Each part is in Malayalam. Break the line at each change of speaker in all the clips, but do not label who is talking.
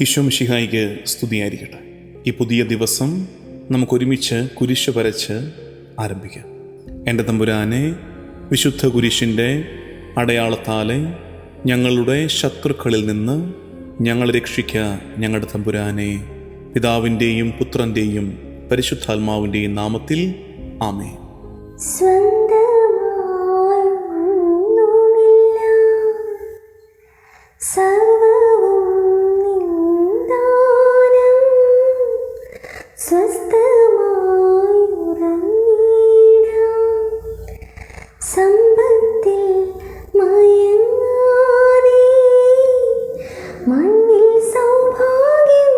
ഈശോ മിശിഹായിക്ക് സ്തുതിയായിരിക്കട്ടെ. ഈ പുതിയ ദിവസം നമുക്കൊരുമിച്ച് കുരിശ് വരച്ച് ആരംഭിക്കാം. എന്റെ തമ്പുരാനെ വിശുദ്ധ കുരിശിന്റെ അടയാളത്താലെ ഞങ്ങളുടെ ശത്രുക്കളിൽ നിന്ന് ഞങ്ങൾ രക്ഷിക്കുക ഞങ്ങളുടെ തമ്പുരാനെ പിതാവിന്റെയും പുത്രന്റെയും പരിശുദ്ധാത്മാവിന്റെയും നാമത്തിൽ ആമേ
സ്വന്തമായി സ്വസ്ഥമായി ഉറങ്ങിടാം സമ്പത്തിൽ മണ്ണിൽ സൗഭാഗ്യം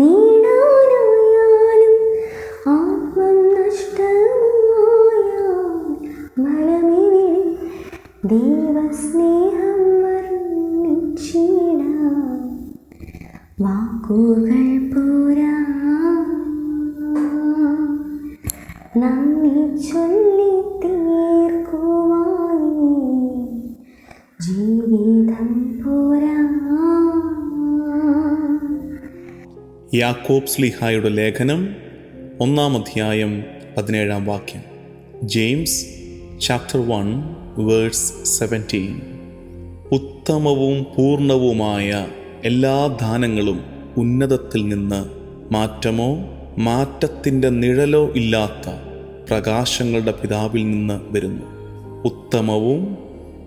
നേടാനായാലും ആത്മം നഷ്ടമായാൽ മലമിവിടെ ദൈവസ്നേഹം വർണിച്ചിടാം. വാക്കുകൾ പോരാ നന്ദി ചൊല്ലി തീർക്കുവാനി. ജീവിതം പോരാ.
യാക്കോബ് സ്ലിഹായുടെ ലേഖനം ഒന്നാം അധ്യായം പതിനേഴാം വാക്യം. James chapter one verse seventeen. ഉത്തമവും പൂർണവുമായ എല്ലാ ദാനങ്ങളും ഉന്നതത്തിൽ നിന്ന് മാറ്റമോ? മാറ്റത്തിന്റെ നിഴലോ ഇല്ലാത്ത പ്രകാശങ്ങളുടെ പിതാവിൽ നിന്ന് വരുന്നു. ഉത്തമവും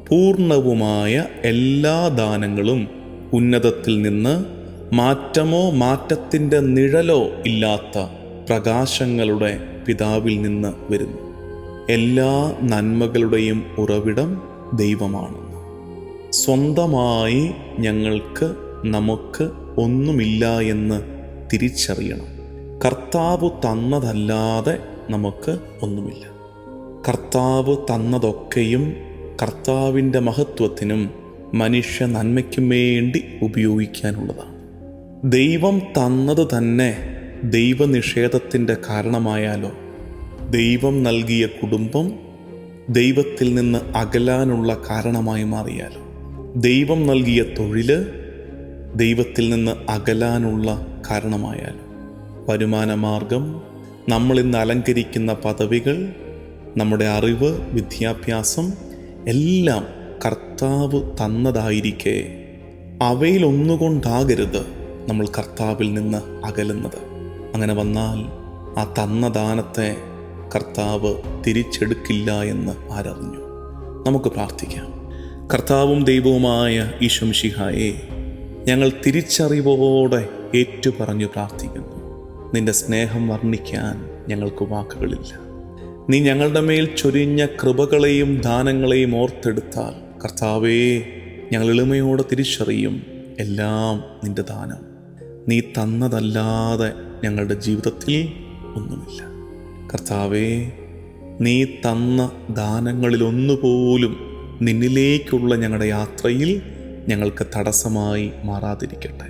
പൂർണവുമായ എല്ലാ ദാനങ്ങളും ഉന്നതത്തിൽ നിന്ന് മാറ്റമോ മാറ്റത്തിന്റെ നിഴലോ ഇല്ലാത്ത പ്രകാശങ്ങളുടെ പിതാവിൽ നിന്ന് വരുന്നു. എല്ലാ നന്മകളുടെയും ഉറവിടം ദൈവമാണ്. സ്വന്തമായി ഞങ്ങൾക്ക് നമുക്ക് ഒന്നുമില്ല എന്ന് തിരിച്ചറിയണം. കർത്താവ് തന്നതല്ലാതെ നമുക്ക് ഒന്നുമില്ല. കർത്താവ് തന്നതൊക്കെയും കർത്താവിന്റെ മഹത്വത്തിനും മനുഷ്യ നന്മയ്ക്കും വേണ്ടി ഉപയോഗിക്കാനുള്ളതാണ്. ദൈവം തന്നത് തന്നെ ദൈവനിഷേധത്തിന്റെ കാരണമായാലോ? ദൈവം നൽകിയ കുടുംബം ദൈവത്തിൽ നിന്ന് അകലാനുള്ള കാരണമായി മാറിയാലോ? ദൈവം നൽകിയ തൊഴിൽ ദൈവത്തിൽ നിന്ന് അകലാനുള്ള കാരണമായാലോ? വരുമാനമാർഗം നമ്മൾ ഇന്ന് അലങ്കരിക്കുന്ന പദവികൾ നമ്മുടെ അറിവ് വിദ്യാഭ്യാസം എല്ലാം കർത്താവ് തന്നതായിരിക്കെ. അവയിലൊന്നുകൊണ്ടാകരുത് നമ്മൾ കർത്താവിൽ നിന്ന് അകലുന്നത്. അങ്ങനെ വന്നാൽ ആ തന്ന ദാനത്തെ കർത്താവ് തിരിച്ചെടുക്കില്ല എന്ന് ആരറിഞ്ഞു. നമുക്ക് പ്രാർത്ഥിക്കാം. കർത്താവും ദൈവവുമായ ഈശംഷിഹായെ ഞങ്ങൾ തിരിച്ചറിവോടെ ഏറ്റുപറഞ്ഞു പ്രാർത്ഥിക്കുന്നു. നിന്റെ സ്നേഹം വർണിക്കാൻ ഞങ്ങൾക്ക് വാക്കുകളില്ല. നീ ഞങ്ങളുടെ മേൽ ചൊരിഞ്ഞ കൃപകളെയും ദാനങ്ങളെയും ഓർത്തെടുത്താൽ കർത്താവേ ഞങ്ങൾ എളിമയോടെ തിരിച്ചറിയും എല്ലാം നിന്റെ ദാനം. നീ തന്നതല്ലാതെ ഞങ്ങളുടെ ജീവിതത്തിൽ ഒന്നുമില്ല. കർത്താവേ നീ തന്ന ദാനങ്ങളിലൊന്നുപോലും നിന്നിലേക്കുള്ള ഞങ്ങളുടെ യാത്രയിൽ ഞങ്ങൾക്ക് തടസ്സമായി മാറാതിരിക്കട്ടെ.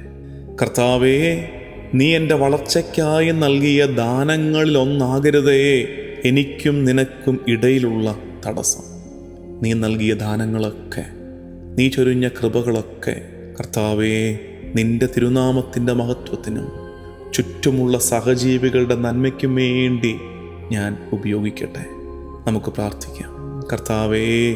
കർത്താവേ നീ എന്റെ വളർച്ചയ്ക്കായി നൽകിയ ദാനങ്ങളിലൊന്നാകരുതേ. എനിക്കും നിനക്കും ഇടയിലുള്ള തടസ്സം. നീ നൽകിയ ദാനങ്ങളൊക്കെ നീ ചൊരിഞ്ഞ കൃപകളൊക്കെ കർത്താവേ നിന്റെ തിരുനാമത്തിന്റെ മഹത്വത്തിനും ചുറ്റുമുള്ള സഹജീവികളുടെ നന്മയ്ക്കും വേണ്ടി ഞാൻ ഉപയോഗിക്കട്ടെ. നമുക്ക് പ്രാർത്ഥിക്കാം. കർത്താവേ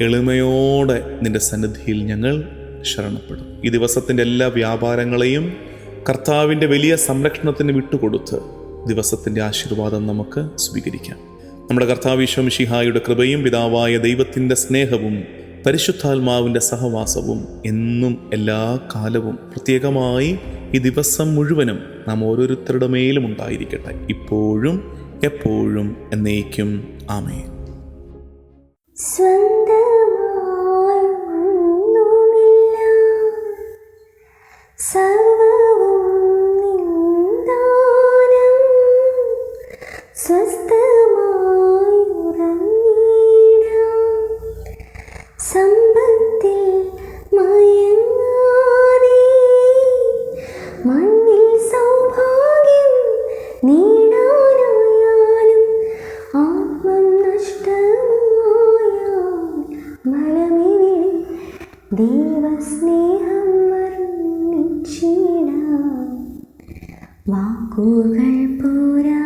എളിമയോടെ നിന്റെ സന്നിധിയിൽ ഞങ്ങൾ ശരണപ്പെടും. ഈ ദിവസത്തിന്റെ എല്ലാ വ്യാപാരങ്ങളെയും കർത്താവിന്റെ വലിയ സംരക്ഷണത്തിന് വിട്ടുകൊടുത്ത് ദിവസത്തിന്റെ ആശീർവാദം നമുക്ക് സ്വീകരിക്കാം. നമ്മുടെ കർത്താവ് ഈശോമിഷിഹായുടെ കൃപയും പിതാവായ ദൈവത്തിന്റെ സ്നേഹവും പരിശുദ്ധാത്മാവിന്റെ സഹവാസവും എന്നും എല്ലാ കാലവും പ്രത്യേകമായി ഈ ദിവസം മുഴുവനും നാം ഓരോരുത്തരുടെ മേലും ഉണ്ടായിരിക്കട്ടെ. ഇപ്പോഴും എപ്പോഴും എന്നേക്കും. ആമേ
സ്വന്തമായി ഒന്നുമില്ല. ദേവസ്നേഹം മറുന്നിച്ചിട വാക്കുകൾ പോരാ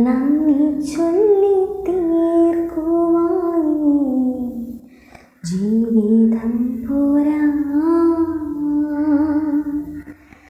നന്ദി ചൊല്ല